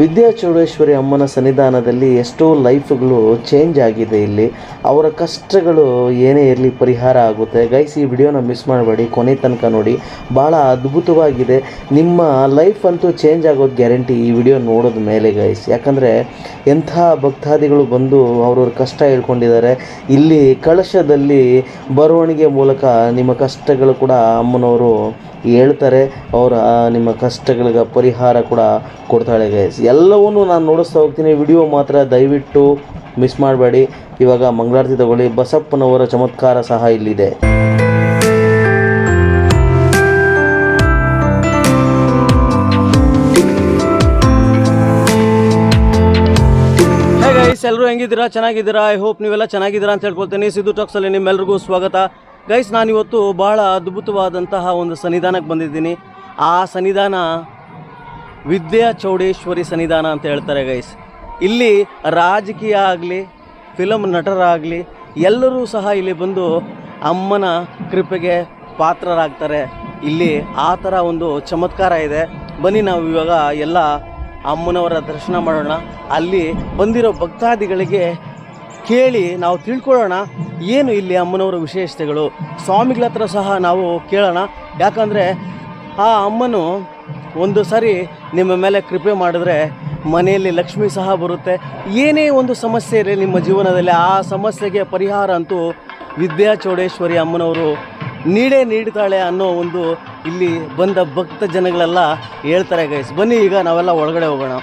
ವಿದ್ಯಾ ಚೌಡೇಶ್ವರಿ ಅಮ್ಮನ ಸನ್ನಿಧಾನದಲ್ಲಿ ಎಷ್ಟೋ ಲೈಫ್ಗಳು ಚೇಂಜ್ ಆಗಿದೆ ಇಲ್ಲಿ. ಅವರ ಕಷ್ಟಗಳು ಏನೇ ಇರಲಿ ಪರಿಹಾರ ಆಗುತ್ತೆ. ಗೈಸ್, ಈ ವಿಡಿಯೋನ ಮಿಸ್ ಮಾಡಬೇಡಿ. ಕೊನೆ ತನಕ ನೋಡಿ. ಭಾಳ ಅದ್ಭುತವಾಗಿದೆ. ನಿಮ್ಮ ಲೈಫ್ ಅಂತೂ ಚೇಂಜ್ ಆಗೋದು ಗ್ಯಾರಂಟಿ ಈ ವಿಡಿಯೋ ನೋಡೋದ ಮೇಲೆ ಗೈಸ್. ಯಾಕಂದರೆ ಎಂಥ ಭಕ್ತಾದಿಗಳು ಬಂದು ಅವ್ರವ್ರ ಕಷ್ಟ ಹೇಳ್ಕೊಂಡಿದ್ದಾರೆ. ಇಲ್ಲಿ ಕಳಶದಲ್ಲಿ ಬರವಣಿಗೆ ಮೂಲಕ ನಿಮ್ಮ ಕಷ್ಟಗಳು ಕೂಡ ಅಮ್ಮನವರು ಹೇಳ್ತಾರೆ, ಅವರ ನಿಮ್ಮ ಕಷ್ಟಗಳಿಗೆ ಪರಿಹಾರ ಕೂಡ ಕೊಡ್ತಾಳೆ ಗೈಸ್. ಎಲ್ಲವನ್ನೂ ನಾನು ನೋಡಿಸ್ತಾ ಹೋಗ್ತೀನಿ. ವಿಡಿಯೋ ಮಾತ್ರ ದಯವಿಟ್ಟು ಮಿಸ್ ಮಾಡಬೇಡಿ. ಇವಾಗ ಮಂಗಳಾರತಿ ತಗೊಳ್ಳಿ. ಬಸಪ್ಪನವರ ಚಮತ್ಕಾರ ಸಹ ಇಲ್ಲಿದೆ. ಎಲ್ಲರೂ ಹೆಂಗಿದ್ದೀರಾ? ಚೆನ್ನಾಗಿದ್ದೀರಾ? ಐ ಹೋಪ್ ನೀವೆಲ್ಲ ಚೆನ್ನಾಗಿದ್ದೀರಾ ಅಂತ ಹೇಳ್ಕೊಳ್ತೀನಿ. ಸಿದ್ದು ಟಾಕ್ಸಲ್ಲಿ ನಿಮ್ಮೆಲ್ಲರಿಗೂ ಸ್ವಾಗತ. ಗೈಸ್ ನಾನಿವತ್ತು ಭಾಳ ಅದ್ಭುತವಾದಂತಹ ಒಂದು ಸನ್ನಿಧಾನಕ್ಕೆ ಬಂದಿದ್ದೀನಿ. ಆ ಸನ್ನಿಧಾನ ವಿದ್ಯಾ ಚೌಡೇಶ್ವರಿ ಸನ್ನಿಧಾನ ಅಂತ ಹೇಳ್ತಾರೆ ಗೈಸ್ ಇಲ್ಲಿ ರಾಜಕೀಯ ಆಗಲಿ ಫಿಲಮ್ ನಟರಾಗಲಿ, ಎಲ್ಲರೂ ಸಹ ಇಲ್ಲಿ ಬಂದು ಅಮ್ಮನ ಕೃಪೆಗೆ ಪಾತ್ರರಾಗ್ತಾರೆ. ಇಲ್ಲಿ ಆ ಥರ ಒಂದು ಚಮತ್ಕಾರ ಇದೆ. ಬನ್ನಿ ನಾವು ಇವಾಗ ಎಲ್ಲ ಅಮ್ಮನವರ ದರ್ಶನ ಮಾಡೋಣ. ಅಲ್ಲಿ ಬಂದಿರೋ ಭಕ್ತಾದಿಗಳಿಗೆ ಕೇಳಿ ನಾವು ತಿಳ್ಕೊಳ್ಳೋಣ ಏನು ಇಲ್ಲಿ ಅಮ್ಮನವರ ವಿಶೇಷತೆಗಳು. ಸ್ವಾಮಿಗಳ ಹತ್ರ ಸಹ ನಾವು ಕೇಳೋಣ. ಯಾಕಂದರೆ ಆ ಅಮ್ಮನು ಒಂದು ಸಾರಿ ನಿಮ್ಮ ಮೇಲೆ ಕೃಪೆ ಮಾಡಿದ್ರೆ ಮನೆಯಲ್ಲಿ ಲಕ್ಷ್ಮಿ ಸಹ ಬರುತ್ತೆ. ಏನೇ ಒಂದು ಸಮಸ್ಯೆ ಇರಲಿ ನಿಮ್ಮ ಜೀವನದಲ್ಲಿ ಆ ಸಮಸ್ಯೆಗೆ ಪರಿಹಾರ ಅಂತೂ ವಿದ್ಯಾ ಚೌಡೇಶ್ವರಿ ಅಮ್ಮನವರು ನೀಡೇ ನೀಡ್ತಾಳೆ ಅನ್ನೋ ಒಂದು ಇಲ್ಲಿ ಬಂದ ಭಕ್ತ ಜನಗಳೆಲ್ಲ ಹೇಳ್ತಾರೆ ಗೈಸ್ ಬನ್ನಿ ಈಗ ನಾವೆಲ್ಲ ಒಳಗಡೆ ಹೋಗೋಣ.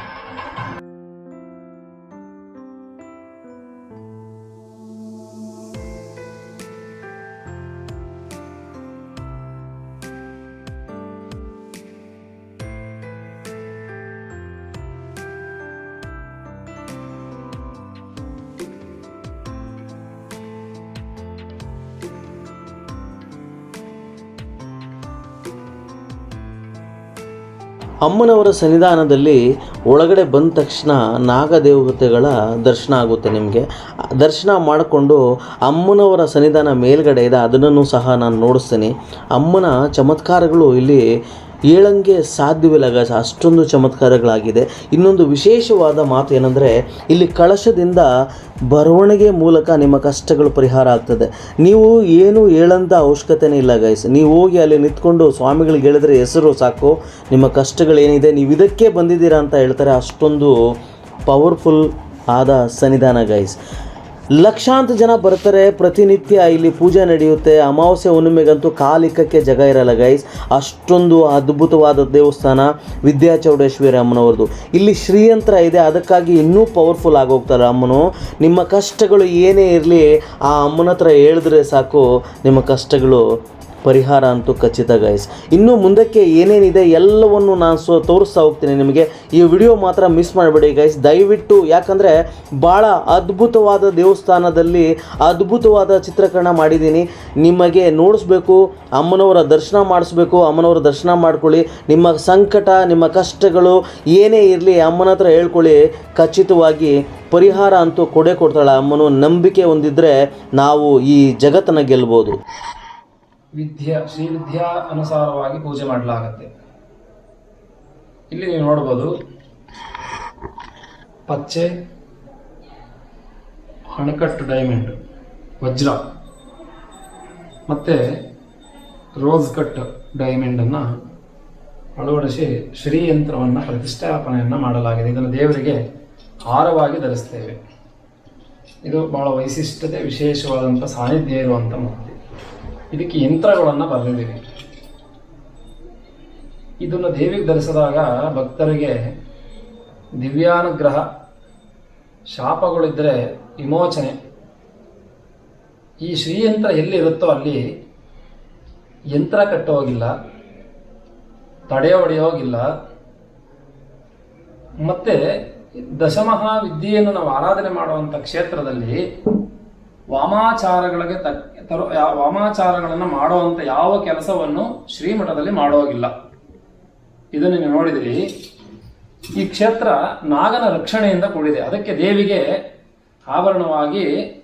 ಅಮ್ಮನವರ ಸನ್ನಿಧಾನದಲ್ಲಿ ಒಳಗಡೆ ಬಂದ ತಕ್ಷಣ ನಾಗದೇವತೆಗಳ ದರ್ಶನ ಆಗುತ್ತೆ ನಿಮಗೆ. ದರ್ಶನ ಮಾಡಿಕೊಂಡು ಅಮ್ಮನವರ ಸನ್ನಿಧಾನ ಮೇಲ್ಗಡೆ ಇದೆ, ಅದನ್ನು ಸಹ ನಾನು ನೋಡಿಸ್ತೀನಿ. ಅಮ್ಮನ ಚಮತ್ಕಾರಗಳು ಇಲ್ಲಿ ಹೇಳಂಗೆ ಸಾಧ್ಯವಿಲ್ಲ ಗಾಯ್ಸ್ ಅಷ್ಟೊಂದು ಚಮತ್ಕಾರಗಳಾಗಿದೆ. ಇನ್ನೊಂದು ವಿಶೇಷವಾದ ಮಾತು ಏನಂದರೆ, ಇಲ್ಲಿ ಕಳಶದಿಂದ ಬರವಣಿಗೆ ಮೂಲಕ ನಿಮ್ಮ ಕಷ್ಟಗಳು ಪರಿಹಾರ ಆಗ್ತದೆ. ನೀವು ಏನು ಹೇಳಂಥ ಅವಶ್ಯಕತೆನೇ ಇಲ್ಲ ಗೈಸ್ ನೀವು ಹೋಗಿ ಅಲ್ಲಿ ನಿಂತ್ಕೊಂಡು ಸ್ವಾಮಿಗಳಿಗೆ ಹೇಳಿದ್ರೆ ಹೆಸರು ಸಾಕು. ನಿಮ್ಮ ಕಷ್ಟಗಳೇನಿದೆ, ನೀವು ಇದಕ್ಕೆ ಬಂದಿದ್ದೀರಾ ಅಂತ ಹೇಳ್ತಾರೆ. ಅಷ್ಟೊಂದು ಪವರ್ಫುಲ್ ಆದ ಸನ್ನಿಧಾನ ಗೈಸ್ ಲಕ್ಷಾಂತರ ಜನ ಬರ್ತಾರೆ, ಪ್ರತಿನಿತ್ಯ ಇಲ್ಲಿ ಪೂಜೆ ನಡೆಯುತ್ತೆ, ಅಮಾವಾಸ್ಯೆ ಹುಣ್ಣಿಮೆಗಂತೂ ಕಾಲಿಕಕ್ಕೆ ಜಾಗ ಇರಲ್ಲ ಗೈಸ್ ಅಷ್ಟೊಂದು ಅದ್ಭುತವಾದ ದೇವಸ್ಥಾನ ವಿದ್ಯಾ ಚೌಡೇಶ್ವರಿ ಅಮ್ಮನವ್ರದ್ದು. ಇಲ್ಲಿ ಶ್ರೀಯಂತ್ರ ಇದೆ, ಅದಕ್ಕಾಗಿ ಇನ್ನೂ ಪವರ್ಫುಲ್ ಆಗೋಗ್ತಾರೆ ಅಮ್ಮನು. ನಿಮ್ಮ ಕಷ್ಟಗಳು ಏನೇ ಇರಲಿ, ಆ ಅಮ್ಮನ ಹತ್ರ ಹೇಳಿದ್ರೆ ಸಾಕು, ನಿಮ್ಮ ಕಷ್ಟಗಳು ಪರಿಹಾರ ಅಂತೂ ಖಚಿತ ಗೈಸ್ ಇನ್ನು ಮುಂದಕ್ಕೆ ಏನೇನಿದೆ ಎಲ್ಲವನ್ನು ನಾನು ಸೊ ತೋರಿಸ್ತಾ ಹೋಗ್ತೀನಿ ನಿಮಗೆ. ಈ ವಿಡಿಯೋ ಮಾತ್ರ ಮಿಸ್ ಮಾಡಬೇಡಿ ಗೈಸ್ ದಯವಿಟ್ಟು ಯಾಕಂದರೆ ಭಾಳ ಅದ್ಭುತವಾದ ದೇವಸ್ಥಾನದಲ್ಲಿ ಅದ್ಭುತವಾದ ಚಿತ್ರೀಕರಣ ಮಾಡಿದ್ದೀನಿ. ನಿಮಗೆ ನೋಡಿಸ್ಬೇಕು, ಅಮ್ಮನವರ ದರ್ಶನ ಮಾಡಿಸ್ಬೇಕು, ಅಮ್ಮನವರ ದರ್ಶನ ಮಾಡ್ಕೊಳ್ಳಿ. ನಿಮ್ಮ ಸಂಕಟ, ನಿಮ್ಮ ಕಷ್ಟಗಳು ಏನೇ ಇರಲಿ ಅಮ್ಮನ ಹತ್ರ ಹೇಳ್ಕೊಳ್ಳಿ. ಖಚಿತವಾಗಿ ಪರಿಹಾರ ಅಂತೂ ಕೊಡೇ ಕೊಡ್ತಾಳೆ. ಅಮ್ಮನು ನಂಬಿಕೆ ಹೊಂದಿದ್ರೆ ನಾವು ಈ ಜಗತ್ತನ್ನು ಗೆಲ್ಬೋದು. ವಿದ್ಯಾ ಶ್ರೀ ವಿದ್ಯಾ ಅನುಸಾರವಾಗಿ ಪೂಜೆ ಮಾಡಲಾಗತ್ತೆ. ಇಲ್ಲಿ ನೀವು ನೋಡ್ಬೋದು, ಪಚ್ಚೆ ಹಣಕಟ್ಟು ಡೈಮಂಡ್ ವಜ್ರ. ಮತ್ತೆ ರೋಸ್ ಕಟ್ ಡೈಮಂಡನ್ನು ಅಳವಡಿಸಿ ಶ್ರೀಯಂತ್ರವನ್ನು ಪ್ರತಿಷ್ಠಾಪನೆಯನ್ನು ಮಾಡಲಾಗಿದೆ. ಇದನ್ನು ದೇವರಿಗೆ ಹಾರವಾಗಿ ಧರಿಸ್ತೇವೆ. ಇದು ಬಹಳ ವೈಶಿಷ್ಟ್ಯತೆ ವಿಶೇಷವಾದಂಥ ಸಾನ್ನಿಧ್ಯ ಇರುವಂಥ ಇದಕ್ಕೆ ಯಂತ್ರಗಳನ್ನು ಬರೆದಿದ್ದೀನಿ. ಇದನ್ನು ದೇವಿಗೆ ಧರಿಸಿದಾಗ ಭಕ್ತರಿಗೆ ದಿವ್ಯಾನುಗ್ರಹ ಶಾಪಗಳಿದ್ದರೆ ವಿಮೋಚನೆ. ಈ ಶ್ರೀಯಂತ್ರ ಎಲ್ಲಿರುತ್ತೋ ಅಲ್ಲಿ ಯಂತ್ರ ಕಟ್ಟೋಗಿಲ್ಲ, ತಡೆ ಹೊಡೆಯೋಗಿಲ್ಲ. ಮತ್ತೆ ದಶಮಹಾವಿದ್ಯೆಯನ್ನು ನಾವು ಆರಾಧನೆ ಮಾಡುವಂಥ ಕ್ಷೇತ್ರದಲ್ಲಿ ವಾಮಾಚಾರಗಳಿಗೆ ತರೋ, ಯಾ- ವಾಮಾಚಾರಗಳನ್ನು ಮಾಡುವಂಥ ಯಾವ ಕೆಲಸವನ್ನು ಶ್ರೀಮಠದಲ್ಲಿ ಮಾಡೋಗಿಲ್ಲ ಇದನ್ನು ನೀವು ನೋಡಿದಿರಿ. ಈ ಕ್ಷೇತ್ರ ನಾಗನ ರಕ್ಷಣೆಯಿಂದ ಕೂಡಿದೆ. ಅದಕ್ಕೆ ದೇವಿಗೆ ಆಭರಣವಾಗಿ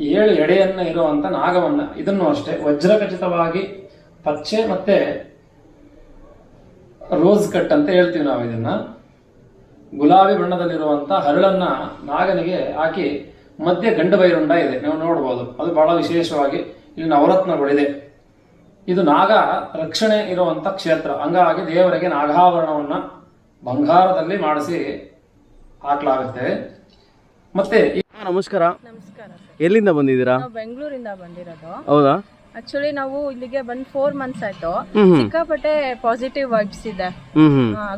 ಏಳು ಎಡೆಯನ್ನ ಇರುವಂತ ನಾಗವನ್ನ, ಇದನ್ನು ಅಷ್ಟೇ, ವಜ್ರಖಚಿತವಾಗಿ ಪಚ್ಚೆ ಮತ್ತೆ ರೋಸ್ ಕಟ್ ಅಂತ ಹೇಳ್ತೀವಿ ನಾವು ಇದನ್ನ ಗುಲಾಬಿ ಬಣ್ಣದಲ್ಲಿರುವಂತ ಹರಳನ್ನ ನಾಗನಿಗೆ ಹಾಕಿ ಮಧ್ಯೆ ಗಂಡ ಬೈರುಂಡ ಇದೆ. ನೀವು ನೋಡ್ಬೋದು. ಅದು ಬಹಳ ವಿಶೇಷವಾಗಿ ಇಲ್ಲಿ ನವರತ್ನಗಳಿದೆ. ಇದು ನಾಗ ರಕ್ಷಣೆ ಇರುವಂತ ಕ್ಷೇತ್ರ. ಹಂಗಾಗಿ ದೇವರಿಗೆ ನಾಗಾವರಣವನ್ನ ಬಂಗಾರದಲ್ಲಿ ಮಾಡಿಸಿ ಹಾಕಲಾಗುತ್ತೆ. ಮತ್ತೆ ನಮಸ್ಕಾರ. ನಮಸ್ಕಾರ ಸರ್. ಎಲ್ಲಿಂದ ಬಂದಿದ್ದೀರಾ? ನಾವು ಬೆಂಗಳೂರಿಂದ ಬಂದಿರೋದು. ಹೌದಾ? ಆಕ್ಚುಲಿ ನಾವು ಇಲ್ಲಿಗೆ ಬಂದ್ ಫೋರ್ ಮಂತ್ಸ್ ಆಯ್ತು. ಸಿಕ್ಕಾಪಟ್ಟೆ ಪಾಸಿಟಿವ್ ವೈಬ್ಸ್ ಇದೆ.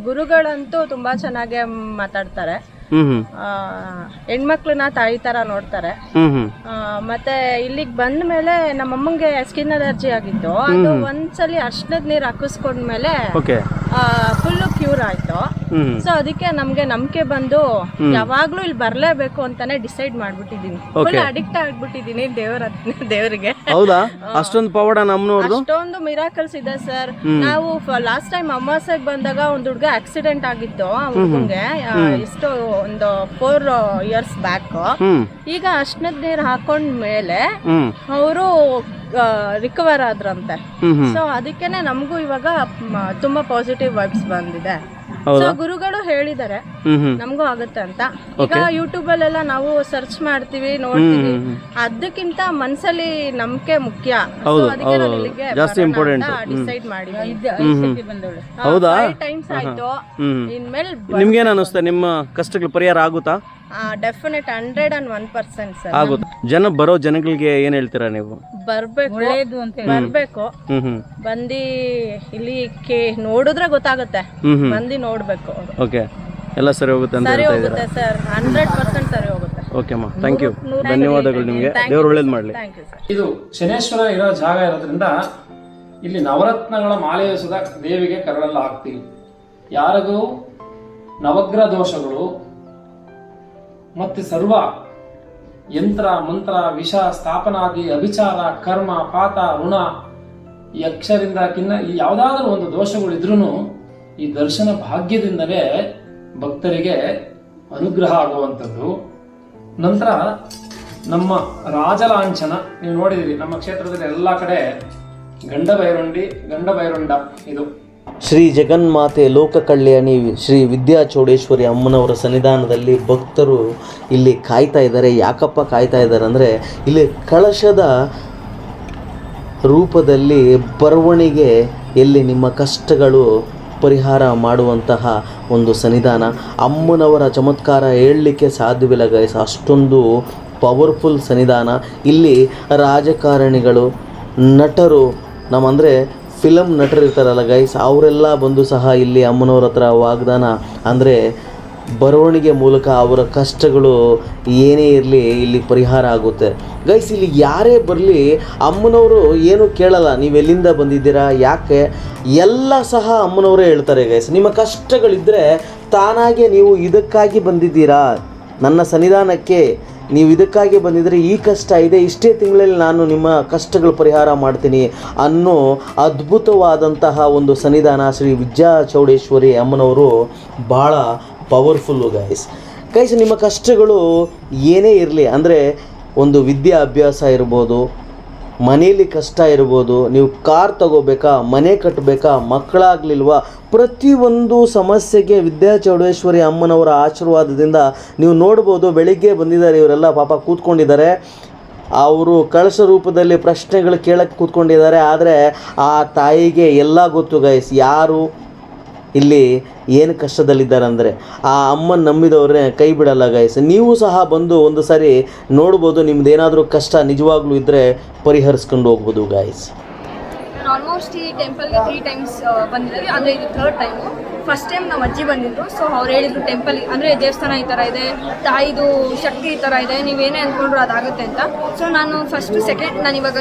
ಗುರುಗಳಂತೂ ತುಂಬಾ ಚೆನ್ನಾಗಿ ಮಾತಾಡ್ತಾರೆ. ಹೆಣ್ಮಕ್ಳನ್ನ ತಾಯಿ ತರ ನೋಡ್ತಾರೆ. ಆ, ಮತ್ತೆ ಇಲ್ಲಿಗೆ ಬಂದ ಮೇಲೆ ನಮ್ಮಮ್ಮಂಗೆ ಸ್ಕಿನ್ ಅಲರ್ಜಿ ಆಗಿತ್ತು. ಅದು ಒಂದ್ಸಲಿ ಅರ್ಶನದ ನೀರ್ ಹಾಕಿಸ್ಕೊಂಡ್ಮೇಲೆ ಓಕೆ ಫುಲ್ ಕ್ಯೂರ್ ಆಯ್ತು. ಸೊ ಅದಕ್ಕೆ ನಮ್ಗೆ ನಂಬಿಕೆ ಬಂದು ಯಾವಾಗ್ಲೂ ಇಲ್ಲಿ ಬರ್ಲೇಬೇಕು ಅಂತಾನೆ ಡಿಸೈಡ್ ಮಾಡ್ಬಿಟ್ಟಿದೀನಿ ಫುಲ್ ಅಡಿಕ್ಟ್ ಆಗ್ಬಿಟ್ಟಿದೀನಿ ದೇವರ ದೇವರಿಗೆ. ಹೌದಾ? ಅಷ್ಟೊಂದು ಪವಾಡ ನಮ್ಮನವ್ರದ್ದು ಅಷ್ಟೊಂದು ಮಿರಾಕಲ್ಸ್ ಇದೆ ಸರ್ ನಾವು ಲಾಸ್ಟ್ ಟೈಮ್ ಅಮಾಸ್ಯಾಗ ಬಂದಾಗ ಒಂದ್ ಹುಡುಗ ಆಕ್ಸಿಡೆಂಟ್ ಆಗಿತ್ತು ಹುಡುಗಂಗೆ. ಇಷ್ಟು ಒಂದು ಫೋರ್ ಇಯರ್ಸ್ ಬ್ಯಾಕ್ ಈಗ ಅರ್ಶನದ ನೀರ್ ಹಾಕೊಂಡ್ ಮೇಲೆ ಅವರು ರಿಕವರ್ ಆದ್ರಂತೆ. ಸೊ ಅದಕ್ಕೇನೆ ನಮಗೂ ಇವಾಗ ಮ, ತುಂಬಾ ಪಾಸಿಟಿವ್ ವೈಬ್ಸ್ ಬಂದಿದೆ. ಸೊ ಗುರುಗಳು ಹೇಳಿದ್ದಾರೆ. ಹ್ಮ್ ಹ್ಮ್. ನಮಗೂ ಆಗುತ್ತೆ ಅಂತ. ಈಗ ಯೂಟ್ಯೂಬ್ ಅಲ್ಲೆಲ್ಲ ನಾವು ಸರ್ಚ್ ಮಾಡ್ತೀವಿ ನೋಡ್ತೀವಿ. ಅದಕ್ಕಿಂತ ಮನ್ಸಲ್ಲಿ ನಂಬಿಕೆ ಮುಖ್ಯ. ಹೌದು, ಅದಕ್ಕೆ ಹೌದು, ನಾನು ಹೌದು. ಇಲ್ಲಿಗೆ ಜಾಸ್ತಿ important. ಡಿಸೈಡ್ ಮಾಡಿ ಹೌದಾ? ಟೈಮ್ಸ್ ಆಯ್ತು. ಹ್ಮ್ ಇನ್ಮೇಲೆ ನಿಮ್ಗೇನು ಅನಿಸ್ತಾ ನಿಮ್ಮ ಕಷ್ಟಗಳು ಪರಿಹಾರ ಆಗುತ್ತಾ? Definite hundred and one percent sir ಆಗುತ್ತೆ? ಜನ ಬರೋ ಜನಗಳಿಗೆ ಏನ್ ಹೇಳ್ತೀರಾ ನೀವು? ಬರ್ಬೇಕು. ಬರ್ಬೇಕು. ಹ್ಮ್ ಹ್ಮ್. ಬಂದು ಇಲ್ಲಿ ಕೇ ನೋಡಿದ್ರೆ ಗೊತ್ತಾಗುತ್ತೆ. ಹ್ಮ್ ಹ್ಮ್. ಬಂದು ನೋಡ್ಬೇಕು ಅವ್ರು. ಓಕೆ. ಎಲ್ಲ ಸರಿ ಹೋಗುತ್ತೆ ಅಂತ ಸರಿ ಹೇಳ್ತಾ ಇದ್ದೀರಾ? ಹೋಗುತ್ತೆ ಸರ್. ಹಂಡ್ರೆಡ್ ಪರ್ಸೆಂಟ್ ಸರಿ ಹೋಗುತ್ತೆ. ಓಕೆ ಅಮ್ಮ. ಥ್ಯಾಂಕ್ ಯು ಧನ್ಯವಾದಗಳು ನಿಮಗೆ. ದೇವ್ರು ಒಳ್ಳೇದು ಮಾಡಲಿ. ಥ್ಯಾಂಕ್ ಯು ಸರ್ ಇದು ಶನೇಶ್ವರ ಇರೋ ಜಾಗ ಇರೋದ್ರಿಂದ ಇಲ್ಲಿ ನವರತ್ನಗಳ ಮಾಲೆಯ ಸುಧಾ ದೇವಿಗೆ ಕರಳಲ್ಲ ಹಾಕ್ತೀವಿ. ಯಾರಿಗೂ ನವಗ್ರಹ ದೋಷಗಳು ಮತ್ತೆ ಸರ್ವ ಯಂತ್ರ ಮಂತ್ರ ವಿಷ ಸ್ಥಾಪನಾದಿ ಅಭಿಚಾರ ಕರ್ಮ ಪಾತ ಋಣ ಯಕ್ಷರಿಂದ ಕಿನ್ನ ಈ ಯಾವುದಾದ್ರೂ ಒಂದು ದೋಷಗಳಿದ್ರೂ ಈ ದರ್ಶನ ಭಾಗ್ಯದಿಂದಲೇ ಭಕ್ತರಿಗೆ ಅನುಗ್ರಹ ಆಗುವಂಥದ್ದು. ನಂತರ ನಮ್ಮ ರಾಜಲಾಂಛನ ನೀವು ನೋಡಿದಿರಿ ನಮ್ಮ ಕ್ಷೇತ್ರದಲ್ಲಿ ಎಲ್ಲ ಕಡೆ ಗಂಡ ಬೈರುಂಡಿ ಗಂಡ ಬೈರುಂಡ ಇದು. ಶ್ರೀ ಜಗನ್ಮಾತೆ ಲೋಕ ಕಲ್ಯಾಣಿ ಶ್ರೀ ವಿದ್ಯಾ ಚೌಡೇಶ್ವರಿ ಅಮ್ಮನವರ ಸನ್ನಿಧಾನದಲ್ಲಿ ಭಕ್ತರು ಇಲ್ಲಿ ಕಾಯ್ತಾ ಇದ್ದಾರೆ. ಯಾಕಪ್ಪ ಕಾಯ್ತಾ ಇದ್ದಾರೆ ಅಂದರೆ ಇಲ್ಲಿ ಕಳಶದ ರೂಪದಲ್ಲಿ ಬರವಣಿಗೆ ಎಲ್ಲಿ ನಿಮ್ಮ ಕಷ್ಟಗಳು ಪರಿಹಾರ ಮಾಡುವಂತಹ ಒಂದು ಸನ್ನಿಧಾನ. ಅಮ್ಮನವರ ಚಮತ್ಕಾರ ಹೇಳಲಿಕ್ಕೆ ಸಾಧ್ಯವಿಲ್ಲ ಗೈಸ್ ಅಷ್ಟೊಂದು ಪವರ್ಫುಲ್ ಸನ್ನಿಧಾನ. ಇಲ್ಲಿ ರಾಜಕಾರಣಿಗಳು, ನಟರು, ನಮ್ಮಂದರೆ ಫಿಲಮ್ ನಟರು ಇರ್ತಾರಲ್ಲ ಗೈಸ್ ಅವರೆಲ್ಲ ಬಂದು ಸಹ ಇಲ್ಲಿ ಅಮ್ಮನವ್ರ ಹತ್ರ ವಾಗ್ದಾನ. ಅಂದರೆ ಬರವಣಿಗೆ ಮೂಲಕ ಅವರ ಕಷ್ಟಗಳು ಏನೇ ಇರಲಿ ಇಲ್ಲಿ ಪರಿಹಾರ ಆಗುತ್ತೆ. ಗೈಸ್ ಇಲ್ಲಿ ಯಾರೇ ಬರಲಿ, ಅಮ್ಮನವರು ಏನು ಕೇಳಲ್ಲ, ನೀವು ಎಲ್ಲಿಂದ ಬಂದಿದ್ದೀರಾ, ಯಾಕೆ? ಎಲ್ಲ ಸಹ ಅಮ್ಮನವರೇ ಹೇಳ್ತಾರೆ ಗೈಸ್ ನಿಮ್ಮ ಕಷ್ಟಗಳಿದ್ದರೆ ತಾನಾಗೆ ನೀವು ಇದಕ್ಕಾಗಿ ಬಂದಿದ್ದೀರಾ? ನನ್ನ ಸನ್ನಿಧಾನಕ್ಕೆ ನೀವು ಇದಕ್ಕಾಗಿ ಬಂದಿದ್ದರೆ ಈ ಕಷ್ಟ ಇದೆ, ಇಷ್ಟೇ ತಿಂಗಳಲ್ಲಿ ನಾನು ನಿಮ್ಮ ಕಷ್ಟಗಳು ಪರಿಹಾರ ಮಾಡ್ತೀನಿ ಅನ್ನೋ ಅದ್ಭುತವಾದಂತಹ ಒಂದು ಸನ್ನಿಧಾನ ಶ್ರೀ ವಿದ್ಯಾ ಚೌಡೇಶ್ವರಿ ಅಮ್ಮನವರು ಭಾಳ ಪವರ್ಫುಲ್ಲು ಗೈಸ್ ಗೈಸ್ ನಿಮ್ಮ ಕಷ್ಟಗಳು ಏನೇ ಇರಲಿ, ಅಂದರೆ ಒಂದು ವಿದ್ಯಾಭ್ಯಾಸ ಇರ್ಬೋದು ಮನೇಲಿ ಕಷ್ಟ ಇರ್ಬೋದು, ನೀವು ಕಾರ್ ತಗೋಬೇಕಾ, ಮನೆ ಕಟ್ಟಬೇಕಾ ಮಕ್ಕಳಾಗಲಿಲ್ವಾ, ಪ್ರತಿಯೊಂದು ಸಮಸ್ಯೆಗೆ ವಿದ್ಯಾ ಚೌಡೇಶ್ವರಿ ಅಮ್ಮನವರ ಆಶೀರ್ವಾದದಿಂದ ನೀವು ನೋಡ್ಬೋದು, ಬೆಳಿಗ್ಗೆ ಬಂದಿದ್ದಾರೆ, ಇವರೆಲ್ಲ ಪಾಪ ಕೂತ್ಕೊಂಡಿದ್ದಾರೆ. ಅವರು ಕಳಸ ರೂಪದಲ್ಲಿ ಪ್ರಶ್ನೆಗಳು ಕೇಳಕ್ಕೆ ಕೂತ್ಕೊಂಡಿದ್ದಾರೆ, ಆದರೆ ಆ ತಾಯಿಗೆ ಎಲ್ಲ ಗೊತ್ತು ಗೈಸ್ ಯಾರು ಇಲ್ಲಿ ಏನು ಕಷ್ಟದಲ್ಲಿದ್ದಾರೆ ಅಂದರೆ ಆ ಅಮ್ಮನ ನಂಬಿದವ್ರನ್ನೇ ಕೈ ಬಿಡಲ್ಲ ಗಾಯಸ್ ನೀವು ಸಹ ಬಂದು ಒಂದು ಸಾರಿ ನೋಡ್ಬೋದು ನಿಮ್ದು ಏನಾದರೂ ಕಷ್ಟ ನಿಜವಾಗ್ಲೂ ಇದ್ದರೆ ಪರಿಹರಿಸ್ಕೊಂಡು ಹೋಗ್ಬೋದು ಗಾಯಸ್ ಆಲ್ಮೋಸ್ಟ್ ಈ ಟೆಂಪಲ್ಗೆ ತ್ರೀ ಟೈಮ್ಸ್ ಬಂದಿದ್ದೀವಿ ಅಂದರೆ ಇದು ಥರ್ಡ್ ಟೈಮು ಫಸ್ಟ್ ಟೈಮ್ ನಮ್ಮ ಅಜ್ಜಿ ಬಂದಿದ್ರು. ಸೊ ಅವ್ರು ಹೇಳಿದ್ರು ಟೆಂಪಲ್ ಅಂದರೆ ದೇವಸ್ಥಾನ ಈ ಥರ ಇದೆ, ತಾಯಿದು ಶಕ್ತಿ ಈ ಥರ ಇದೆ, ನೀವೇನೇ ಅಂದ್ಕೊಂಡ್ರು ಅದಾಗುತ್ತೆ ಅಂತ. ಸೊ ನಾನು ಫಸ್ಟು ಸೆಕೆಂಡ್ ನಾನು ಇವಾಗ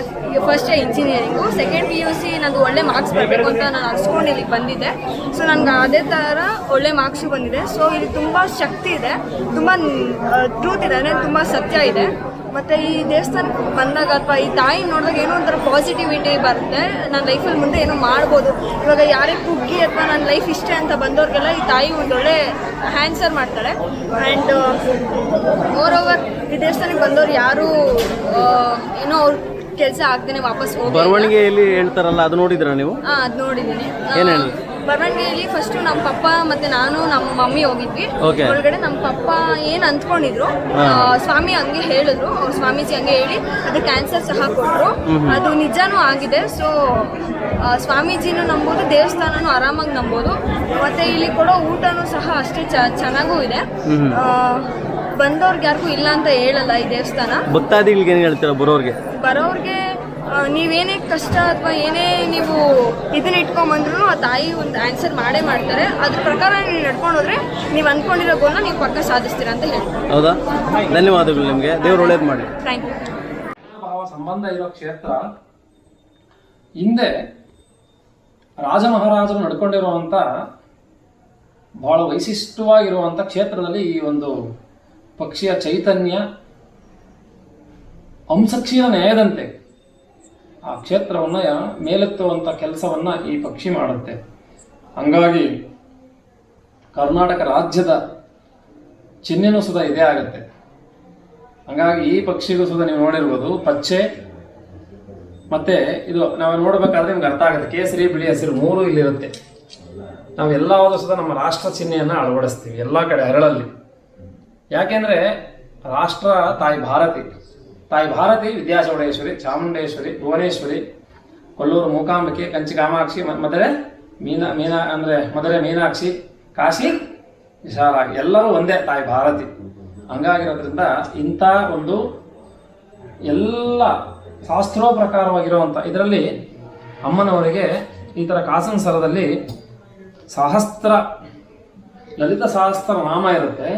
first engineering second P U C ನಂದು ಒಳ್ಳೆ ಮಾರ್ಕ್ಸ್ ಬರಬೇಕು ಅಂತ ನಾನು ಅನ್ಸ್ಕೊಂಡು ಇಲ್ಲಿಗೆ ಬಂದಿದ್ದೆ. ಸೊ ನನಗೆ ಅದೇ ಥರ ಒಳ್ಳೆ ಮಾರ್ಕ್ಸು ಬಂದಿದೆ. ಸೊ ಇಲ್ಲಿ ತುಂಬ ಶಕ್ತಿ ಇದೆ. ತುಂಬ ಟ್ರೂತ್ ಇದೆ. ಅಂದರೆ ತುಂಬ ಸತ್ಯ ಇದೆ. ಮತ್ತು ಈ ದೇವಸ್ಥಾನಕ್ಕೆ ಬಂದಾಗ ಅಥವಾ ಈ ತಾಯಿ ನೋಡಿದಾಗ ಏನೋ ಒಂಥರ ಪಾಸಿಟಿವಿಟಿ ಬರುತ್ತೆ. ನನ್ನ ಲೈಫಲ್ಲಿ ಮುಂದೆ ಏನೋ ಮಾಡ್ಬೋದು. ಇವಾಗ ಯಾರೇ ಕುಗ್ಗಿ ಅಥವಾ ನನ್ನ ಲೈಫ್ ಇಷ್ಟೇ ಅಂತ ಬಂದವ್ರಿಗೆಲ್ಲ ಈ ತಾಯಿ ಒಂದೊಳ್ಳೆ ಹ್ಯಾನ್ಸರ್ ಮಾಡ್ತಾಳೆ ಆ್ಯಂಡ್ ಮೋರ್ ಓವರ್ ಈ ದೇವಸ್ಥಾನಕ್ಕೆ ಬಂದವ್ರು ಯಾರು ಏನೋ ಅವ್ರ ಕೆಲಸ ಆಗ್ದೇನೆ ವಾಪಸ್ ಹೋಗಿ ಬರವಣಿಗೆಯಲ್ಲಿ ಹೇಳ್ತಾರಲ್ಲ ಅದು ನೋಡಿದ್ರ ನೀವು? ಹಾಂ ಅದು ನೋಡಿದ್ದೀನಿ. ಏನೇನು ಹೇಳಿದ್ರು? ಬರವಣಿಗೆಯಲ್ಲಿ ಫಸ್ಟ್ ನಮ್ಮ ಪಪ್ಪ ಮತ್ತೆ ನಾನು ನಮ್ಮ ಮಮ್ಮಿ ಹೋಗಿದ್ವಿ. Okay. ಒಳಗಡೆ ನಮ್ಮ ಪಪ್ಪ ಏನ್ ಅಂದ್ಕೊಂಡಿದ್ರು ಆ, ಸ್ವಾಮಿ ಹಂಗೆ ಹೇಳಿದ್ರು ಅವ್ರು ಸ್ವಾಮೀಜಿ ಹಂಗೆ ಹೇಳಿ ಅದು ಕ್ಯಾನ್ಸರ್ ಸಹ ಕೊಟ್ರು. ಅದು ನಿಜಾನು ಆಗಿದೆ. ಸೊ ಸ್ವಾಮೀಜಿನೂ ನಂಬೋದು ದೇವಸ್ಥಾನನು ಆರಾಮಾಗಿ ನಂಬೋದು. ಮತ್ತೆ ಇಲ್ಲಿ ಕೊಡೋ ಊಟನೂ ಸಹ ಅಷ್ಟೇ ಚ- ಚೆನ್ನಾಗೂ ಇದೆ. ಆ, ಬಂದವ್ರಿಗೆ ಯಾರಿಗೂ ಇಲ್ಲ ಅಂತ ಹೇಳಲ್ಲ ಈ ದೇವಸ್ಥಾನ. ಭಕ್ತಾದಿಗಳಿಗೆ ಏನು ಹೇಳ್ತೀರಾ ಬರೋರಿಗೆ? ಬರೋರ್ಗೆ ನೀವೇನೇ ಕಷ್ಟ ಅಥವಾ ಏನೇ ನೀವು ಇದನ್ನ ಇಟ್ಕೊಂಬಂದ್ರು ಆ ತಾಯಿ ಒಂದು ಆನ್ಸರ್ ಮಾಡೇ ಮಾಡ್ತಾರೆ. ಅದ್ರ ಪ್ರಕಾರ ನೀವು ನಡ್ಕೊಂಡು ಹೋದ್ರೆ ನೀವು ಅನ್ಕೊಂಡಿರೋ ಗೋಲ್ನ ನೀವು ಪಕ್ಕ ಸಾಧಿಸ್ತೀರಾ ಅಂತ ಹೇಳ್ತೀನಿ ಹೌದಾ? ಧನ್ಯವಾದಗಳು ನಿಮಗೆ. ದೇವ್ರು ಒಳ್ಳೇದು ಮಾಡಿ. ಥ್ಯಾಂಕ್ ಯು ಭಾವ ಸಂಬಂಧ ಇರೋ ಕ್ಷೇತ್ರ. ಹಿಂದೆ ರಾಜ ಮಹಾರಾಜರು ನಡ್ಕೊಂಡಿರುವಂತ ಬಹಳ ವೈಶಿಷ್ಟವಾಗಿರುವಂಥ ಕ್ಷೇತ್ರದಲ್ಲಿ ಈ ಒಂದು ಪಕ್ಷಿಯ ಚೈತನ್ಯ ಅಂಶಕ್ಷೀಯ ನ್ಯಾಯದಂತೆ ಆ ಕ್ಷೇತ್ರವನ್ನು ಮೇಲೆತ್ತುವಂತ ಕೆಲಸವನ್ನ ಈ ಪಕ್ಷಿ ಮಾಡುತ್ತೆ. ಹಂಗಾಗಿ ಕರ್ನಾಟಕ ರಾಜ್ಯದ ಚಿಹ್ನೆನೂ ಸುದ ಇದೇ ಆಗುತ್ತೆ. ಹಂಗಾಗಿ ಈ ಪಕ್ಷಿಗೂ ಸುದ ನೀವು ನೋಡಿರ್ಬೋದು. ಪಚ್ಚೆ, ಮತ್ತೆ ಇದು ನಾವು ನೋಡ್ಬೇಕಾದ್ರೆ ನಿಮ್ಗೆ ಅರ್ಥ ಆಗುತ್ತೆ. ಕೇಸರಿ, ಬಿಳಿ ಹಸಿರು ಮೂರು ಇಲ್ಲಿರುತ್ತೆ. ನಾವು ಎಲ್ಲವಾದರೂ ಸುದ ನಮ್ಮ ರಾಷ್ಟ್ರ ಚಿಹ್ನೆಯನ್ನು ಅಳವಡಿಸ್ತೀವಿ. ಎಲ್ಲ ಕಡೆ ಹರಳಲ್ಲಿ ಯಾಕೆಂದ್ರೆ ರಾಷ್ಟ್ರ ತಾಯಿ ಭಾರತಿ. ತಾಯಿ ಭಾರತಿ ವಿದ್ಯಾಚೌಡೇಶ್ವರಿ ಚಾಮುಂಡೇಶ್ವರಿ, ಭುವನೇಶ್ವರಿ, ಕೊಲ್ಲೂರು, ಮೂಕಾಂಬಿಕೆ, ಕಂಚಿ, ಕಾಮಾಕ್ಷಿ ಮಧುರೆ ಮೀನಾ ಮೀನಾ, ಅಂದ್ರೆ ಮಧುರೆ ಮೀನಾಕ್ಷಿ, ಕಾಶಿ ವಿಶಾಲಾಗಿ ಎಲ್ಲರೂ ಒಂದೇ ತಾಯಿ ಭಾರತಿ. ಹಂಗಾಗಿರೋದ್ರಿಂದ ಇಂಥ ಒಂದು ಎಲ್ಲ ಶಾಸ್ತ್ರೋ ಪ್ರಕಾರವಾಗಿರುವಂಥ ಇದರಲ್ಲಿ ಅಮ್ಮನವರಿಗೆ ಈ ಥರ ಕಾಸನ್ ಸರದಲ್ಲಿ ಸಹಸ್ರ ಲಲಿತ ಸಹಸ್ರ ನಾಮ ಇರುತ್ತೆ.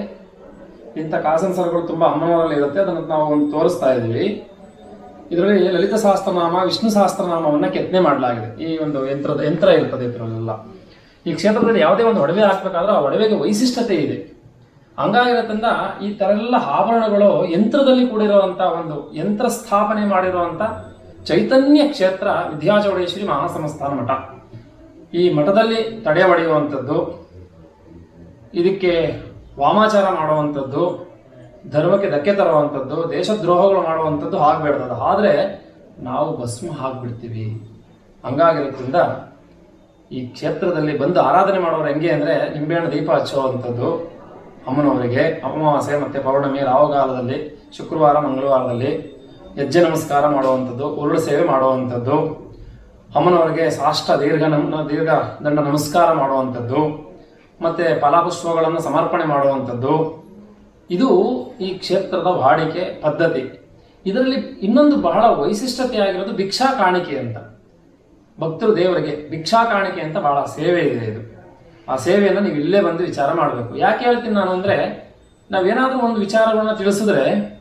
ಇಂಥ ಕಾಸನ್ ಸರಗಳು ತುಂಬ ಅಮ್ಮನವರಲ್ಲಿ ಇರುತ್ತೆ. ಅದನ್ನು ನಾವು ಒಂದು ತೋರಿಸ್ತಾ ಇದ್ದೀವಿ. ಇದರಲ್ಲಿ ಲಲಿತ ಸಹಸ್ರನಾಮ, ವಿಷ್ಣು ಸಹಸ್ರನಾಮವನ್ನು ಕೆತ್ತನೆ ಮಾಡಲಾಗಿದೆ. ಈ ಒಂದು ಯಂತ್ರದ ಯಂತ್ರ ಇರ್ತದೆ ಇದರಲ್ಲೆಲ್ಲ. ಈ ಕ್ಷೇತ್ರದಲ್ಲಿ ಯಾವುದೇ ಒಂದು ಒಡವೆ ಹಾಕ್ಬೇಕಾದ್ರೆ ಆ ಒಡವೆಗೆ ವೈಶಿಷ್ಟ್ಯತೆ ಇದೆ. ಹಂಗಾಗಿರೋದ್ರಿಂದ ಈ ಥರ ಎಲ್ಲ ಆಭರಣಗಳು ಯಂತ್ರದಲ್ಲಿ ಕೂಡಿರುವಂಥ ಒಂದು ಯಂತ್ರ ಸ್ಥಾಪನೆ ಮಾಡಿರುವಂಥ ಚೈತನ್ಯ ಕ್ಷೇತ್ರ ವಿದ್ಯಾಚೌಡೇಶ್ವರಿ ಮಹಾಸಂಸ್ಥಾನ ಮಠ. ಈ ಮಠದಲ್ಲಿ ತಡೆ ಹೊಡೆಯುವಂಥದ್ದು ಇದಕ್ಕೆ ವಾಮಾಚಾರ ಮಾಡುವಂಥದ್ದು, ಧರ್ಮಕ್ಕೆ ಧಕ್ಕೆ ತರುವಂಥದ್ದು, ದೇಶದ್ರೋಹಗಳು ಮಾಡುವಂಥದ್ದು ಆಗ್ಬೇಡ್ದದು ಆದರೆ ನಾವು ಭಸ್ಮ ಹಾಕ್ಬಿಡ್ತೀವಿ ಹಂಗಾಗಿರೋದ್ರಿಂದ ಈ ಕ್ಷೇತ್ರದಲ್ಲಿ ಬಂದು ಆರಾಧನೆ ಮಾಡೋರು ಹೆಂಗೆ ಅಂದ್ರೆ ನಿಂಬೆಹಣ್ಣು ದೀಪ ಹಚ್ಚುವಂಥದ್ದು. ಅಮ್ಮನವರಿಗೆ, ಅಮಾವಾಸ್ಯೆ ಮತ್ತೆ ಪೌರ್ಣಮಿ, ರಾಹುಗಾಲದಲ್ಲಿ, ಶುಕ್ರವಾರ, ಮಂಗಳವಾರದಲ್ಲಿ ಹೆಜ್ಜೆ ನಮಸ್ಕಾರ ಮಾಡುವಂಥದ್ದು, ಉರುಳು ಸೇವೆ ಮಾಡುವಂಥದ್ದು. ಅಮ್ಮನವರಿಗೆ ಸಾಷ್ಟ, ದೀರ್ಘ ನಮ್ಮ ದೀರ್ಘ ದಂಡ ನಮಸ್ಕಾರ ಮಾಡುವಂಥದ್ದು. ಮತ್ತೆ ಫಲಾಪುಷ್ಪಗಳನ್ನು ಸಮರ್ಪಣೆ ಮಾಡುವಂಥದ್ದು. ಇದು ಈ ಕ್ಷೇತ್ರದ ವಾಡಿಕೆ ಪದ್ಧತಿ. ಇದರಲ್ಲಿ ಇನ್ನೊಂದು ಬಹಳ ವೈಶಿಷ್ಟ್ಯತೆಯಾಗಿರೋದು ಭಿಕ್ಷಾ ಕಾಣಿಕೆ ಅಂತ. ಭಕ್ತರು ದೇವರಿಗೆ ಭಿಕ್ಷಾ ಕಾಣಿಕೆ ಅಂತ ಬಹಳ ಸೇವೆ ಇದೆ ಇದು. ಆ ಸೇವೆಯನ್ನು ನೀವು ಇಲ್ಲೇ ಬಂದು ವಿಚಾರ ಮಾಡಬೇಕು. ಯಾಕೆ ಹೇಳ್ತೀನಿ ನಾನು ಅಂದರೆ, ನಾವೇನಾದರೂ ಒಂದು ವಿಚಾರಗಳನ್ನ ತಿಳಿಸಿದ್ರೆ,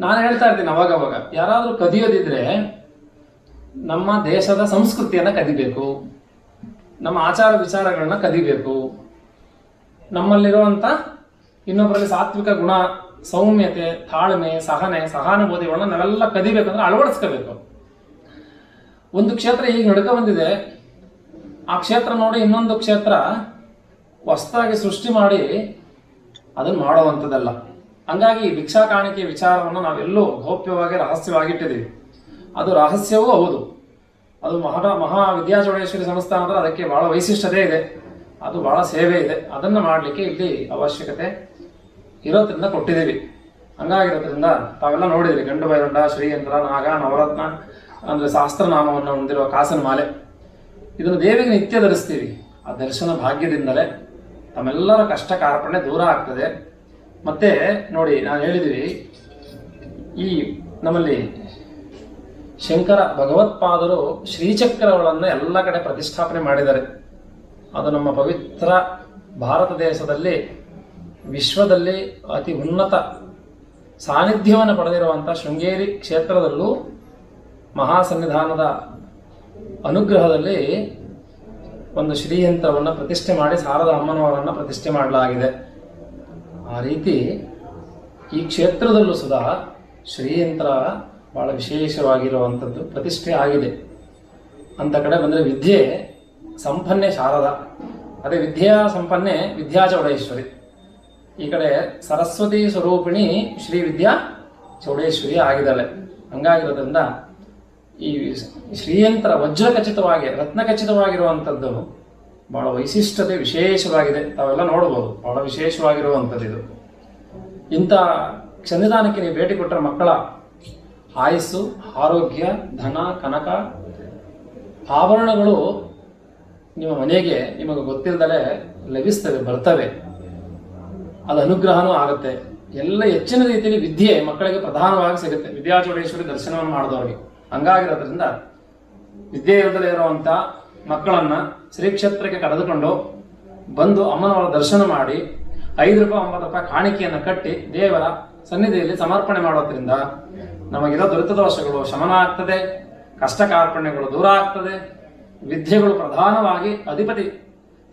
ನಾನು ಹೇಳ್ತಾ ಇರ್ತೀನಿ ಅವಾಗ ಅವಾಗ ಯಾರಾದ್ರೂ ಕದಿಯೋದಿದ್ರೆ, ನಮ್ಮ ದೇಶದ ಸಂಸ್ಕೃತಿಯನ್ನು ಕದಿಬೇಕು. ನಮ್ಮ ಆಚಾರ ವಿಚಾರಗಳನ್ನ ಕದಿಬೇಕು. ನಮ್ಮಲ್ಲಿರುವಂತ ಇನ್ನೊಬ್ಬರಲ್ಲಿ ಸಾತ್ವಿಕ ಗುಣ, ಸೌಮ್ಯತೆ, ತಾಳ್ಮೆ, ಸಹನೆ ಸಹಾನುಭೂತಿಗಳನ್ನ ನಾವೆಲ್ಲ ಕದಿಬೇಕಂದ್ರೆ ಅಳವಡಿಸ್ಕೋಬೇಕು. ಒಂದು ಕ್ಷೇತ್ರ ಈಗ ನಡ್ಕ ಬಂದಿದೆ. ಆ ಕ್ಷೇತ್ರ ನೋಡಿ ಇನ್ನೊಂದು ಕ್ಷೇತ್ರ ಹೊಸದಾಗಿ ಸೃಷ್ಟಿ ಮಾಡಿ ಅದನ್ನ ಮಾಡುವಂಥದ್ದಲ್ಲ. ಹಂಗಾಗಿ ಭಿಕ್ಷಾ ಕಾಣಿಕೆ ವಿಚಾರವನ್ನು ನಾವೆಲ್ಲೂ ಗೌಪ್ಯವಾಗಿ ರಹಸ್ಯವಾಗಿಟ್ಟಿದ್ದೀವಿ. ಅದು ರಹಸ್ಯವೂ ಹೌದು. ಅದು ಮಹಾ ಮಹಾ ವಿದ್ಯಾಚೌಡೇಶ್ವರಿ ಸಂಸ್ಥಾನದ ಅದಕ್ಕೆ ಬಹಳ ವೈಶಿಷ್ಟ್ಯತೆ ಇದೆ. ಅದು ಬಹಳ ಸೇವೆ ಇದೆ. ಅದನ್ನು ಮಾಡಲಿಕ್ಕೆ ಇಲ್ಲಿ ಅವಶ್ಯಕತೆ ಇರೋದ್ರಿಂದ ಕೊಟ್ಟಿದ್ದೀವಿ. ಹಂಗಾಗಿರೋದ್ರಿಂದ ತಾವೆಲ್ಲ ನೋಡಿದ್ರಿ, ಗಂಡು ಬೈರಂಡ ಶ್ರೀಯಂತ್ರ ನಾಗ, ನವರತ್ನ, ಅಂದ್ರೆ ಸಹಸ್ರನಾಮವನ್ನು ಹೊಂದಿರುವ ಕಾಸನ ಮಾಲೆ. ಇದನ್ನು ದೇವಿಗೆ ನಿತ್ಯ ಧರಿಸ್ತೀವಿ. ಆ ದರ್ಶನ ಭಾಗ್ಯದಿಂದಲೇ ತಮ್ಮೆಲ್ಲರ ಕಷ್ಟ ಕಾರ್ಪಣ್ಯ ದೂರ ಆಗ್ತದೆ. ಮತ್ತೆ ನೋಡಿ, ನಾನು ಹೇಳಿದ್ವಿ, ಈ ನಮ್ಮಲ್ಲಿ ಶಂಕರ ಭಗವತ್ಪಾದರು ಶ್ರೀಚಕ್ರಗಳನ್ನು ಎಲ್ಲ ಕಡೆ ಪ್ರತಿಷ್ಠಾಪನೆ ಮಾಡಿದ್ದಾರೆ. ಅದು ನಮ್ಮ ಪವಿತ್ರ ಭಾರತ ದೇಶದಲ್ಲಿ ವಿಶ್ವದಲ್ಲಿ ಅತಿ ಉನ್ನತ ಸಾನ್ನಿಧ್ಯವನ್ನು ಪಡೆದಿರುವಂಥ ಶೃಂಗೇರಿ ಕ್ಷೇತ್ರದಲ್ಲೂ ಮಹಾಸನ್ನಿಧಾನದ ಅನುಗ್ರಹದಲ್ಲಿ ಒಂದು ಶ್ರೀಯಂತ್ರವನ್ನು ಪ್ರತಿಷ್ಠೆ ಮಾಡಿ ಶಾರದ ಅಮ್ಮನವರನ್ನು ಪ್ರತಿಷ್ಠೆ ಮಾಡಲಾಗಿದೆ. ಆ ರೀತಿ ಈ ಕ್ಷೇತ್ರದಲ್ಲೂ ಸುಧಾ ಶ್ರೀಯಂತ್ರ ಬಹಳ ವಿಶೇಷವಾಗಿರುವಂಥದ್ದು ಪ್ರತಿಷ್ಠೆ ಆಗಿದೆ. ಅಂತ ಕಡೆ ಬಂದರೆ ವಿದ್ಯೆ ಸಂಪನ್ನೆ ಶಾರದ. ಅದೇ ವಿದ್ಯಾ ಸಂಪನ್ನೆ ವಿದ್ಯಾ ಚೌಡೇಶ್ವರಿ. ಈ ಕಡೆ ಸರಸ್ವತಿ ಸ್ವರೂಪಿಣಿ ಶ್ರೀ ವಿದ್ಯಾ ಚೌಡೇಶ್ವರಿ ಆಗಿದ್ದಾಳೆ. ಹಂಗಾಗಿರೋದ್ರಿಂದ ಈ ಶ್ರೀಯಂತ್ರ ವಜ್ರ ಖಚಿತವಾಗಿ ರತ್ನ ಖಚಿತವಾಗಿರುವಂಥದ್ದು ಬಹಳ ವೈಶಿಷ್ಟ್ಯತೆ ವಿಶೇಷವಾಗಿದೆ. ತಾವೆಲ್ಲ ನೋಡ್ಬೋದು, ಬಹಳ ವಿಶೇಷವಾಗಿರುವಂಥದ್ದು ಇದು ಇಂಥ ಕ್ಷಣಿದಾನಕ್ಕೆ ನೀವು ಭೇಟಿ ಕೊಟ್ಟರೆ ಮಕ್ಕಳ ಆಯಸ್ಸು, ಆರೋಗ್ಯ, ಧನ, ಕನಕ, ಆಭರಣಗಳು ನಿಮ್ಮ ಮನೆಗೆ ನಿಮಗೆ ಗೊತ್ತಿಲ್ಲದಲೇ ಲಭಿಸ್ತವೆ, ಬರ್ತವೆ. ಅದು ಅನುಗ್ರಹನೂ ಆಗುತ್ತೆ. ಎಲ್ಲ ಹೆಚ್ಚಿನ ರೀತಿಯಲ್ಲಿ ವಿದ್ಯೆ ಮಕ್ಕಳಿಗೆ ಪ್ರಧಾನವಾಗಿ ಸಿಗುತ್ತೆ. ವಿದ್ಯಾಚೋಡೇಶ್ವರಿ ದರ್ಶನವನ್ನು ಮಾಡಿದವರಿಗೆ. ಹಂಗಾಗಿರೋದ್ರಿಂದ ವಿದ್ಯೆ ಇಲ್ಲದಲೇ ಇರುವಂತ ಮಕ್ಕಳನ್ನ ಶ್ರೀ ಕ್ಷೇತ್ರಕ್ಕೆ ಕರೆದುಕೊಂಡು ಬಂದು ಅಮ್ಮನವರ ದರ್ಶನ ಮಾಡಿ ಐದು ರೂಪಾಯಿ, ಒಂಬತ್ತು ರೂಪಾಯಿ ಕಾಣಿಕೆಯನ್ನು ಕಟ್ಟಿ ದೇವರ ಸನ್ನಿಧಿಯಲ್ಲಿ ಸಮರ್ಪಣೆ ಮಾಡೋದ್ರಿಂದ ನಮಗಿರೋ ದುರಿತ ದೋಷಗಳು ಶಮನ ಆಗ್ತದೆ ಕಷ್ಟ ಕಾರ್ಪಣ್ಯಗಳು ದೂರ ಆಗ್ತದೆ. ವಿದ್ಯೆಗಳು ಪ್ರಧಾನವಾಗಿ ಅಧಿಪತಿ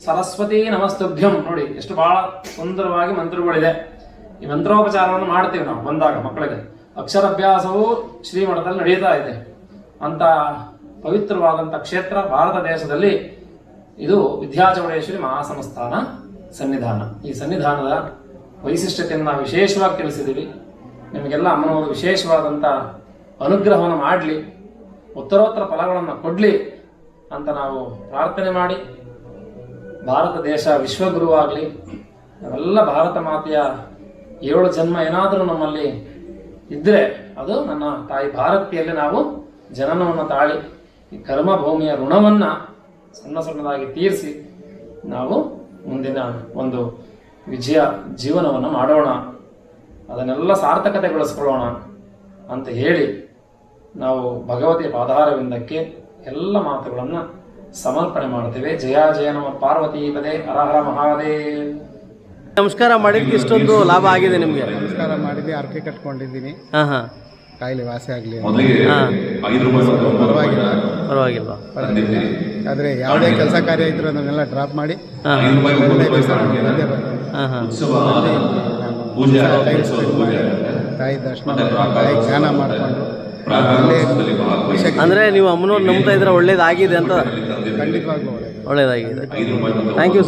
ಸರಸ್ವತಿ ನಮಸ್ತುಭ್ಯಂ. ನೋಡಿ, ಎಷ್ಟು ಬಹಳ ಸುಂದರವಾಗಿ ಮಂತ್ರಗಳಿದೆ. ಈ ಮಂತ್ರೋಪಚಾರವನ್ನು ಮಾಡ್ತೀವಿ ನಾವು ಬಂದಾಗ ಮಕ್ಕಳಿಗೆ. ಅಕ್ಷರಾಭ್ಯಾಸವು ಶ್ರೀಮಠದಲ್ಲಿ ನಡೀತಾ ಇದೆ. ಅಂತ ಪವಿತ್ರವಾದಂಥ ಕ್ಷೇತ್ರ ಭಾರತ ದೇಶದಲ್ಲಿ ಇದು ವಿದ್ಯಾಚೌಡೇಶ್ವರಿ ಮಹಾಸಂಸ್ಥಾನ ಸನ್ನಿಧಾನ. ಈ ಸನ್ನಿಧಾನದ ವೈಶಿಷ್ಟ್ಯತೆಯನ್ನು ನಾವು ವಿಶೇಷವಾಗಿ ತಿಳಿಸಿದ್ದೀವಿ. ನಿಮಗೆಲ್ಲ ಅಮ್ಮನವರು ವಿಶೇಷವಾದಂಥ ಅನುಗ್ರಹವನ್ನು ಮಾಡಲಿ, ಉತ್ತರೋತ್ತರ ಫಲಗಳನ್ನು ಕೊಡಲಿ. ಅಂತ ನಾವು ಪ್ರಾರ್ಥನೆ ಮಾಡಿ. ಭಾರತ ದೇಶ ವಿಶ್ವಗುರು ಆಗಲಿ, ನಾವೆಲ್ಲ ಭಾರತ ಮಾತೆಯ ಏಳು ಜನ್ಮ ಏನಾದರೂ ನಮ್ಮಲ್ಲಿ ಇದ್ದರೆ ಅದು ನನ್ನ ತಾಯಿ ಭಾರತಿಯಲ್ಲಿ ನಾವು ಜನನವನ್ನು ತಾಳಿ, ಈ ಕರ್ಮ ಭೂಮಿಯ ಋಣವನ್ನು ಸಣ್ಣ ಸಣ್ಣದಾಗಿ ತೀರಿಸಿ ನಾವು ಮುಂದಿನ ಒಂದು ವಿಜಯ ಜೀವನವನ್ನು ಮಾಡೋಣ. ಅದನ್ನೆಲ್ಲ ಸಾರ್ಥಕತೆಗೊಳಿಸ್ಕೊಳ್ಳೋಣ ಅಂತ ಹೇಳಿ ನಾವು ಭಗವತಿ ಪಾದಾರವಿಂದಕ್ಕೆ ಎಲ್ಲ ಮಾತುಗಳನ್ನು ಸಮರ್ಪಣೆ ಮಾಡ್ತೇವೆ ಜಯ ಜಯ ನಮ್ಮ ಪಾರ್ವತಿ ಪದೇ ಹರಹರ ಮಹಾದೇ ಮಹಾದೇವ್. ನಮಸ್ಕಾರ ಮಾಡಿದ್ದಕ್ಕೆ ಇಷ್ಟೊಂದು ಲಾಭ ಆಗಿದೆ ನಿಮಗೆ? ನಮಸ್ಕಾರ ಮಾಡಿದ್ದೆ ಅರ್ಕೆ ಕಟ್ಕೊಂಡಿದ್ದೀನಿ. ಹಾಂ ಹಾಂ. ಕಾಯಿಲೆ ವಾಸಿ ಆಗಲಿ ಪರವಾಗಿಲ್ಲ. ಪರವಾಗಿಲ್ಲ ಆದರೆ ಯಾವುದೇ ಕೆಲಸ ಕಾರ್ಯ ಇದ್ರೂ ಅದನ್ನೆಲ್ಲ ಡ್ರಾಪ್ ಮಾಡಿ. ಹಾಂ. ಹದಿನೈದು ದಿವಸ ನಾನು ಬಂದೇ ಬರ್ತೀನಿ ಹಾಂ ಹಾಂ. ನಾನು ಟೈಮ್ ಸ್ಪೆಂಡ್ ಮಾಡಿ ತಾಯಿ ದರ್ಶನ ಮಾಡಿ ತಾಯಿ ಧ್ಯಾನ ಮಾಡಿಕೊಂಡು ಅಂದರೆ ನೀವು ಅಮ್ಮನವ್ರು ನಂಬ್ತಾ ಇದ್ರೆ ಒಳ್ಳೇದಾಗಿದೆ ಅಂತ ಖಂಡಿತವಾಗ್ಲೂ ಒಳ್ಳೇದಾಗಿದೆ. Thank you